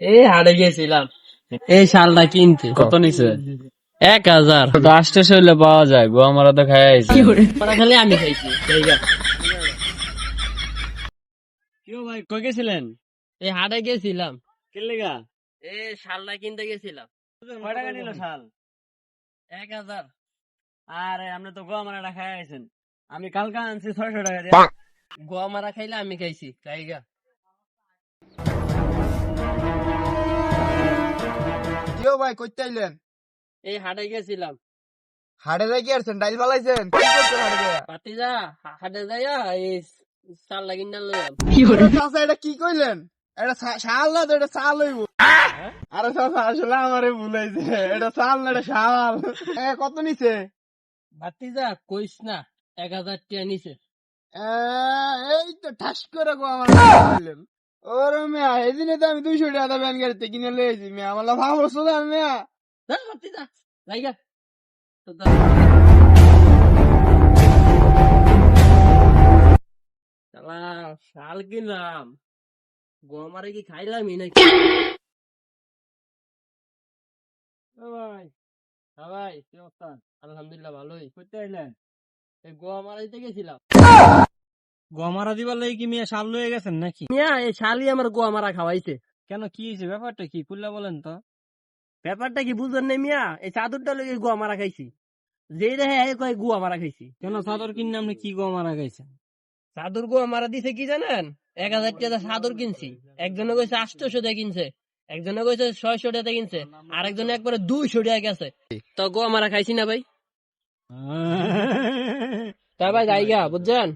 এই হাটে গেছিলাম। এই শালটা কিনতে। কত নিছে? এক হাজার। তো আষ্টশো হইলে পাওয়া যায় গো আমরা তো খাই আইছি। খালি আমি খাইছি জায়গা ভাই কই গেছিলেন? এই হাটে গেছিলাম। কি লেগা? এই শালটা কিনতে গেছিলাম। কয় টাকা নিল শাল? এক হাজার। আরে আপনি তো গো আমরা খাই আইছেন। আমি কালকা আনছি ছয়শো টাকা দিয়ে। গোয়া মারা খাইলে আমি খাইছি জায়গা। ভাই কইতে আইলেন? এই হাটে গেছিলাম। হাড়ে রেখে আসছেন ডাইল ফালাইছেন? কি করছেন হাড়ে গিয়া? পাতি যা হাটে যাইয়া এই শালটা কিনা লইলাম। আরে চাচা এটা কি কইলেন? এটা শাল না তো এটা শাল হইব। আরে চাচা আসলে আমারে ভুলাইছে এটা শাল না এটা শাল। এ, কত নিছে? পাতি যা কইস না এক হাজার টিয়া নিছে। এ, এই তো ঠাস করে গো আমার বললেন তো আমি তো শাল কিনলাম। গোয়া মারা কি খাইলামই নাকি? কি আলহামদুলিল্লাহ, ভালোই। করতে এই গোয়া মারাইতে গেছিলাম। গমারা দিবার লাগি কি মেয়ে শাল লয়ে গেছেন নাকি? মিয়া এই শালি আমার গোয়া মারা খাওয়াইছে। কেন কি হয়েছে? ব্যাপারটা কি? খুললা বলেন তো। ব্যাপারটা কি বুঝলেন না মিয়া? এই চাদরটা লগে গোয়া মারা খাইছি। যে দেখে এই কয় গোয়া মারা খাইছি। কেন চাদর কিনে আপনি কি গমারা গাইছেন চাদর গোয়া মারা দিছে কি জানেন? এক হাজার টাকা চাদর কিনছি। একজনে কইছে আটশোশো টাকা কিনছে। একজনে কইছে ছয়শো টাকা কিনছে। আরেকজনে একবারে দুইশো টাকা গেছে। তো গোয়া মারা খাইছি না ভাই? তা ভাই জায়গা বুঝছেন?